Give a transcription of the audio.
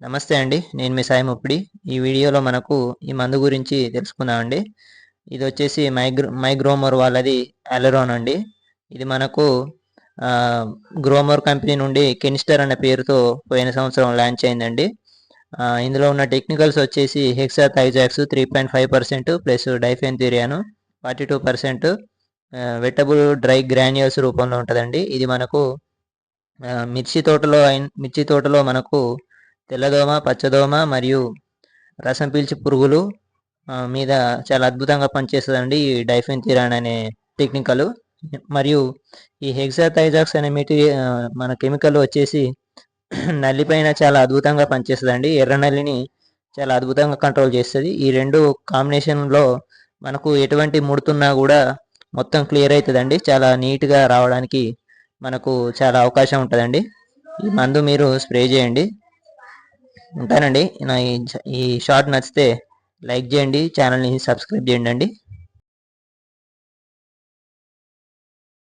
నమస్తే అండి నేను మీ సాయి ముప్పిడి. ఈ వీడియోలో మనకు ఈ మందు గురించి తెలుసుకుందామండి. ఇది వచ్చేసి మైగ్రో మైగ్రోమోర్ వాళ్ళది అలెరాన్ అండి. ఇది మనకు గ్రోమోర్ కంపెనీ నుండి కెనిస్టర్ అనే పేరుతో పోయిన సంవత్సరం లాంచ్ అయిందండి. ఇందులో ఉన్న టెక్నికల్స్ వచ్చేసి hexythiazox three point five percent plus డైఫెన్థీరియాను forty two percent wettable dry granules రూపంలో ఉంటుందండి. ఇది మనకు మిర్చి తోటలో మిర్చి తోటలో మనకు తెల్లదోమ పచ్చదోమ మరియు రసం పీల్చి పురుగులు మీద చాలా అద్భుతంగా పనిచేస్తుందండి ఈ డైఫెన్థిరాన్ అనే టెక్నికల్. మరియు ఈ హెక్సాథైజాక్స్ అనే మెటీరియల్ మన కెమికల్ వచ్చేసి నల్లిపైన చాలా అద్భుతంగా పనిచేస్తుందండి. ఎర్ర నల్లిని చాలా అద్భుతంగా కంట్రోల్ చేస్తుంది. ఈ రెండు కాంబినేషన్లో మనకు ఎటువంటి ముడుతున్నా కూడా మొత్తం క్లియర్ అవుతుందండి చాలా నీట్గా రావడానికి మనకు చాలా అవకాశం ఉంటుందండి. ఈ మందు మీరు స్ప్రే చేయండి. ఉంటానండి. నా ఈ ఈ షార్ట్ నచ్చితే లైక్ చేయండి. ఛానల్ని సబ్స్క్రైబ్ చేయండి అండి.